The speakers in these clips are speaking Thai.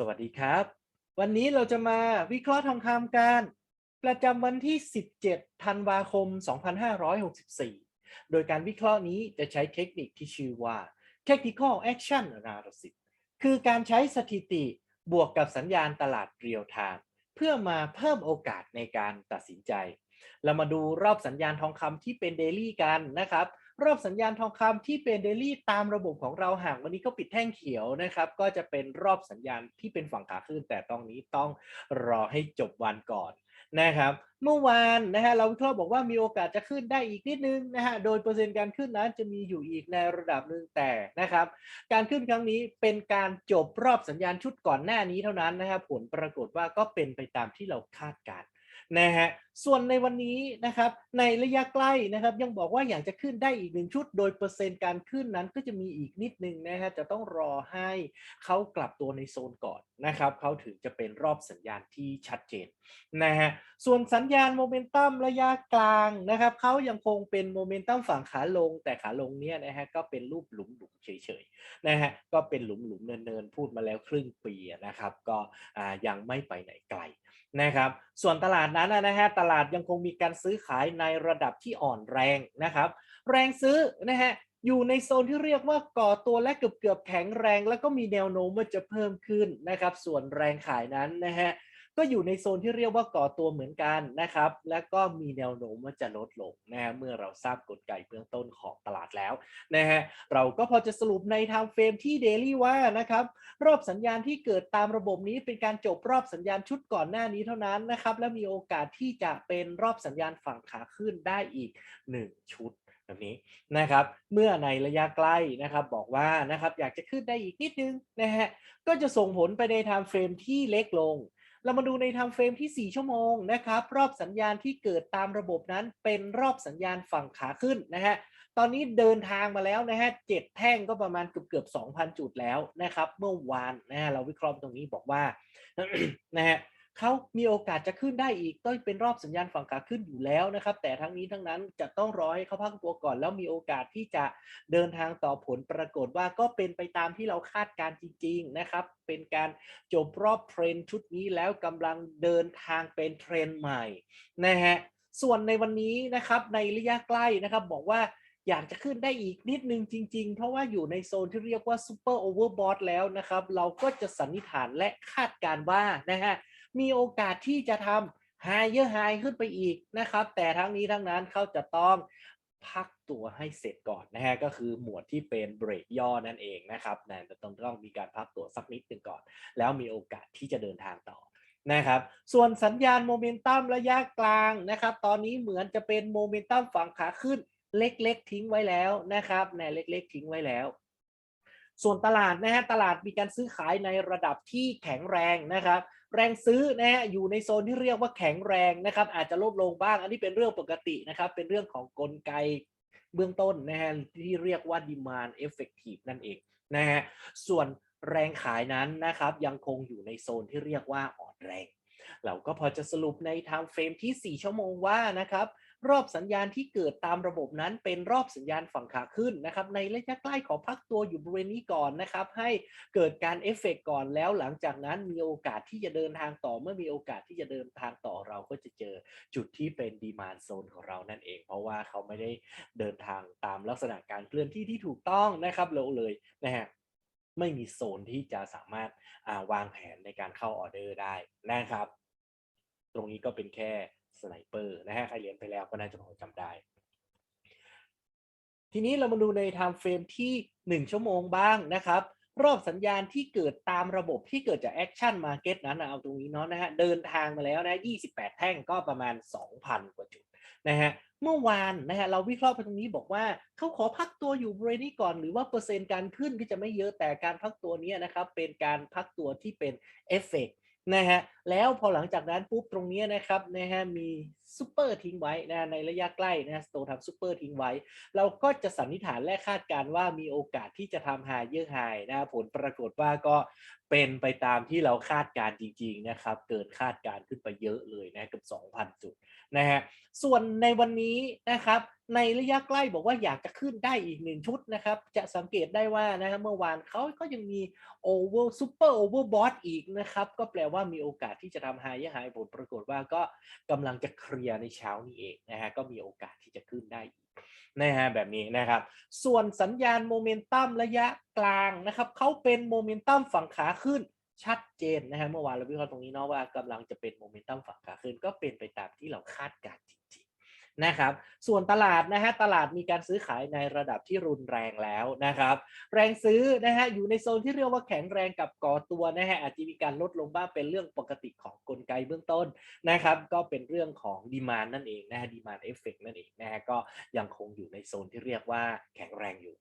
สวัสดีครับ วันนี้เราจะมาวิเคราะห์ทองคำกัน ประจำวันที่ 17 ธันวาคม 2564 โดยการวิเคราะห์นี้จะใช้เทคนิคที่ชื่อว่า Technical Action Analysis คือการใช้สถิติบวกกับสัญญาณตลาดเรียลไทม์เพื่อมาเพิ่มโอกาสในการตัดสินใจ เรามาดูรอบสัญญาณทองคำที่เป็นเดลี่กันนะครับ รอบสัญญาณทองคำที่เป็นเดลี่ตามระบบของเราหากวันนี้ก็ปิดแท่งเขียวนะครับ ก็จะเป็นรอบสัญญาณที่เป็นฝั่งขาขึ้น แต่ตรงนี้ต้องรอให้จบวันก่อนนะครับเมื่อวานนะฮะเราวิเคราะห์บอกว่ามีโอกาสจะขึ้นได้อีกนิดนึงนะฮะโดยเปอร์เซ็นต์การขึ้นนั้นจะมีอยู่อีกในระดับหนึ่งแต่นะครับ การขึ้นครั้งนี้เป็นการจบรอบสัญญาณชุดก่อนหน้านี้เท่านั้นนะครับผลปรากฏว่าก็เป็นไปตามที่เราคาดการณ์นะฮะ ส่วนในวันนี้นะครับในระยะใกล้นะครับยังบอกว่าอยากจะขึ้นได้อีกหนึ่งชุด โดยเปอร์เซ็นต์การขึ้นนั้นก็จะมีอีกนิดนึงนะฮะจะต้องรอให้เขากลับตัวในโซนก่อนนะครับเขาถึงจะเป็นรอบสัญญาณที่ชัดเจนนะฮะส่วนสัญญาณโมเมนตัมระยะกลางนะครับเขายังคงเป็นโมเมนตัมฝั่งขาลง แต่ขาลงเนี่ยนะฮะก็เป็นรูปหลุมหลุมๆเฉยๆนะฮะก็เป็นหลุมหลุมๆเนินๆพูดมาแล้วครึ่งปีนะครับก็ยังไม่ไปไหนไกลนะครับ ส่วนตลาดนั้นนะนะฮะตลาดยังคงมีการซื้อขายในระดับที่อ่อนแรงนะครับ แรงซื้อนะฮะอยู่ในโซนที่เรียกว่าก่อตัวและเกือบเกือบๆแข็งแรง แล้วก็มีแนวโน้มว่าจะเพิ่มขึ้นนะครับ ส่วนแรงขายนั้นนะฮะ ก็อยู่ในโซนที่เรียกว่าก่อตัวเหมือนกันนะครับ และก็มีแนวโน้มว่าจะลดลงนะฮะเมื่อเราทราบกลไกเบื้องต้นของตลาดแล้วนะฮะเราก็พอจะสรุปในไทม์เฟรมที่เดลี่ว่านะครับรอบสัญญาณที่เกิดตามระบบนี้เป็นการจบรอบสัญญาณชุดก่อนหน้านี้เท่านั้นนะครับ และมีโอกาสที่จะเป็นรอบสัญญาณฝั่งขาขึ้นได้อีก 1 ชุดแบบนี้นะครับ เมื่อในระยะใกล้นะครับบอกว่านะครับอยากจะขึ้นได้อีกนิดนึงนะฮะก็จะส่งผลไปในไทม์เฟรมที่เล็กลง เรามาดูในไทม์เฟรมที่ 4 ชั่วโมงนะครับ รอบสัญญาณที่เกิดตามระบบนั้นเป็นรอบสัญญาณฝั่งขาขึ้นนะฮะตอนนี้เดินทางมาแล้วนะฮะเจ็ดแท่งก็ประมาณเกือบเกือบสองพันจุดแล้วนะครับ เมื่อวานนะฮะเราวิเคราะห์ตรงนี้บอกว่านะฮะ เขามีโอกาสจะขึ้นได้อีกต้องเป็นรอบสัญญาณฝั่งขาขึ้นอยู่แล้วนะครับ แต่ทั้งนี้ทั้งนั้นจะต้องรอให้เขาพักตัวก่อนแล้วมีโอกาสที่จะเดินทางต่อผลปรากฏว่าก็เป็นไปตามที่เราคาดการณ์จริง ๆ นะครับ เป็นการจบรอบเทรนชุดนี้แล้วกำลังเดินทางเป็นเทรนใหม่นะฮะส่วนในวันนี้นะครับในระยะใกล้นะครับบอกว่าอยากจะขึ้นได้อีกนิดนึงจริง ๆ เพราะว่าอยู่ในโซนที่เรียกว่าซูเปอร์โอเวอร์บอทแล้วนะครับ เราก็จะสันนิษฐานและคาดการณ์ว่านะฮะ มีโอกาสที่จะทำไฮเยอร์ไฮขึ้นไปอีกนะครับ แต่ทั้งนี้ทั้งนั้นเขาจะต้องพักตัวให้เสร็จก่อนนะฮะก็คือหมวดที่เป็นเบรกย่อนั่นเองนะครับนะจะต้องต้องมีการพักตัวสักนิดหนึ่งก่อน แล้วมีโอกาสที่จะเดินทางต่อนะครับ ส่วนสัญญาณโมเมนตัมระยะกลางนะครับ ตอนนี้เหมือนจะเป็นโมเมนตัมฝั่งขาขึ้นเล็กๆ ทิ้งไว้แล้วนะครับในเล็ก ๆ ทิ้งไว้แล้ว ส่วนตลาดนะฮะตลาดมีการซื้อขายในระดับที่แข็งแรงนะครับ แรงซื้อนะฮะอยู่ในโซนที่เรียกว่าแข็งแรงนะครับอาจจะลดลงบ้าง อันนี้เป็นเรื่องปกตินะครับ เป็นเรื่องของกลไกเบื้องต้นนะฮะที่เรียกว่า demand effective นั่นเองนะฮะส่วนแรงขายนั้นนะครับยังคงอยู่ในโซนที่เรียกว่าอ่อนแรง เราก็พอจะสรุปในทางเฟรมที่ 4 ชั่วโมงว่านะครับ รอบสัญญาณที่เกิดตามระบบนั้นเป็นรอบสัญญาณฝั่งขาขึ้นนะครับในระยะใกล้ขอพักตัวอยู่บริเวณนี้ก่อนนะครับให้เกิดการเอฟเฟกต์ก่อนแล้วหลังจากนั้นมีโอกาสที่จะเดินทางต่อเมื่อมีโอกาสที่จะเดินทางต่อเราก็จะเจอจุดที่เป็นดีมานโซนของเรานั่นเอง เพราะว่าเขาไม่ได้เดินทางตามลักษณะการเคลื่อนที่ที่ถูกต้องนะครับเราเลยนะฮะไม่มีโซนที่จะสามารถาวางแผนในการเข้าออเดอร์ได้นะครับ ตรงนี้ก็เป็นแค่ สไนเปอร์นะฮะใครเรียนไปแล้วก็น่าจะพอจำได้ ทีนี้เรามาดูในไทม์เฟรมที่ 1 ชั่วโมงบ้างนะครับ รอบสัญญาณที่เกิดตามระบบที่เกิดจากแอคชั่นมาเก็ตนั้นเอาตรงนี้เนาะนะฮะเดินทางมาแล้วนะ 28 แท่งก็ประมาณ 2,000 กว่าจุดนะฮะเมื่อวานนะฮะเราวิเคราะห์ไปตรงนี้บอกว่าเขาขอพักตัวอยู่บริเวณนี้ก่อน หรือว่าเปอร์เซ็นต์การขึ้นก็จะไม่เยอะแต่การพักตัวนี้นะครับเป็นการพักตัวที่เป็นเอฟเฟกต์ นะฮะแล้วพอหลังจากนั้นปุ๊บตรงนี้นะครับนะฮะมีซูเปอร์ทิ้งไว้นะในระยะใกล้นะสโตทำซูเปอร์ทิ้งไว้ เราก็จะสันนิษฐานและคาดการว่ามีโอกาสที่จะทำไฮเยอร์ไฮนะผลปรากฏว่าก็เป็นไปตามที่เราคาดการจริงๆนะครับเกินคาดการขึ้นไปเยอะเลยนะเกือบ2,000 จุดนะฮะส่วนในวันนี้นะครับ ในระยะใกล้บอกว่าอยากจะขึ้นได้อีกหนึ่งชุดนะครับ จะสังเกตได้ว่านะครับเมื่อวานเขาก็ยังมีโอเวอร์ซูเปอร์โอเวอร์บอทอีกนะครับ ก็แปลว่ามีโอกาสที่จะทำไฮยังไฮผลปรากฏว่าก็กำลังจะเคลียร์ในเช้านี้เองนะฮะก็มีโอกาสที่จะขึ้นได้อีกนะฮะแบบนี้นะครับ ส่วนสัญญาณโมเมนตัมระยะกลางนะครับเขาเป็นโมเมนตัมฝั่งขาขึ้นชัดเจนนะฮะเมื่อวานเราวิเคราะห์ตรงนี้เนาะว่ากำลังจะเป็นโมเมนตัมฝั่งขาขึ้นก็เป็นไปตามที่เราคาดการณ์จ นะครับ ส่วนตลาดนะฮะตลาดมีการซื้อขายในระดับที่รุนแรงแล้วนะครับ แรงซื้อนะฮะอยู่ในโซนที่เรียกว่าแข็งแรงกับก่อตัวนะฮะอาจจะมีการลดลงบ้างเป็นเรื่องปกติของกลไกเบื้องต้นนะครับ ก็เป็นเรื่องของดีมานนั่นเองนะฮะดีมานเอฟเฟกนั่นเองนะฮะก็ยังคงอยู่ในโซนที่เรียกว่าแข็งแรงอยู่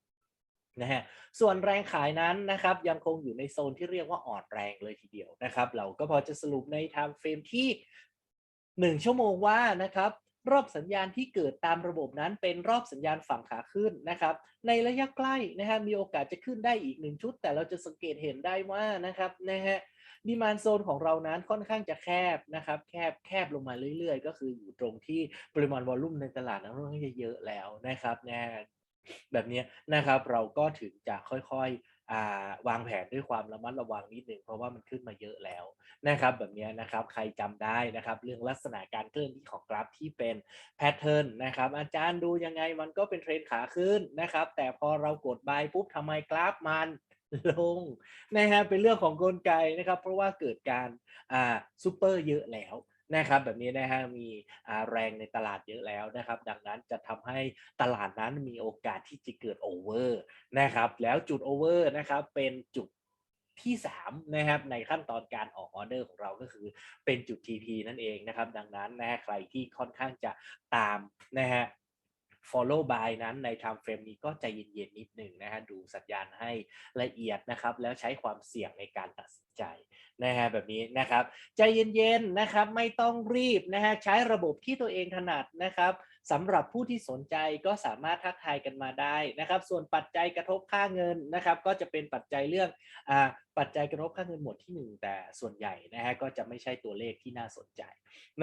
นะฮะส่วนแรงขายนั้นนะครับยังคงอยู่ในโซนที่เรียกว่าอ่อนแรงเลยทีเดียวนะครับ เราก็พอจะสรุปในไทม์เฟรมที่ 1 ชั่วโมงว่านะครับ รอบสัญญาณที่เกิดตามระบบนั้นเป็นรอบสัญญาณฝั่งขาขึ้นนะครับ ในระยะใกล้นะฮะมีโอกาสจะขึ้นได้อีกหนึ่งชุด แต่เราจะสังเกตเห็นได้ว่านะครับนะฮะดีมานโซนของเรานั้นค่อนข้างจะแคบนะครับ แคบแคบลงมาเรื่อยๆ ก็คืออยู่ตรงที่ปริมาณวอลลุ่มในตลาดนั้นค่อนข้างจะเยอะแล้วนะครับนะแบบนี้นะครับเราก็ถึงจะค่อยๆ วางแผนด้วยความระมัดระวังนิดหนึ่งเพราะว่ามันขึ้นมาเยอะแล้วนะครับแบบนี้นะครับใครจำได้นะครับเรื่องลักษณะการเคลื่อนที่ของกราฟที่เป็นแพทเทิร์นนะครับอาจารย์ดูยังไงมันก็เป็นเทรนขาขึ้นนะครับแต่พอเรากดบายปุ๊บทำไมกราฟมันลงนะฮะเป็นเรื่องของกลไกนะครับ เพราะว่าเกิดการอ่าซูเปอร์เยอะแล้ว นะครับแบบนี้นะฮะมีแรงในตลาดเยอะแล้วนะครับ ดังนั้นจะทำให้ตลาดนั้นมีโอกาสที่จะเกิดโอเวอร์นะครับ แล้วจุดโอเวอร์นะครับเป็นจุดที่3นะครับในขั้นตอนการออกออเดอร์ของเราก็คือเป็นจุด TP นั่นเองนะครับ ดังนั้นนะฮะใครที่ค่อนข้างจะตามนะฮะ follow by นั้นใน time frame นี้ก็ใจเย็นๆนิดหนึ่งนะฮะดูสัญญาณให้ละเอียดนะครับ แล้วใช้ความเสี่ยงในการตัดสินใจนะฮะแบบนี้นะครับ ใจเย็นๆนะครับไม่ต้องรีบนะฮะใช้ระบบที่ตัวเองถนัดนะครับ สำหรับผู้ที่สนใจก็สามารถทักทายกันมาได้นะครับ ส่วนปัจจัยกระทบค่าเงินนะครับ ก็จะเป็นปัจจัยเรื่องอปัจจัยกระทบค่าเงินหมวดที่ 1 แต่ส่วนใหญ่นะฮะก็จะไม่ใช่ตัวเลขที่น่าสนใจ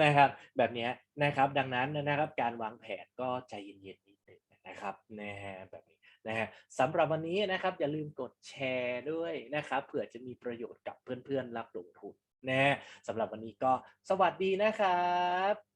นะครับ แบบนี้นะครับดังนั้นนะครับการวางแผนก็ใจเย็นๆนิดหนึงนะครับนะฮะแบบนี้นะฮะสำหรับวันนี้นะครับอย่าลืมกดแชร์ด้วยนะครับเผื่อจะมีประโยชน์กับเพื่อนๆรับลงทุนนะฮะสำหรับวันนี้ก็สวัสดีนะครับ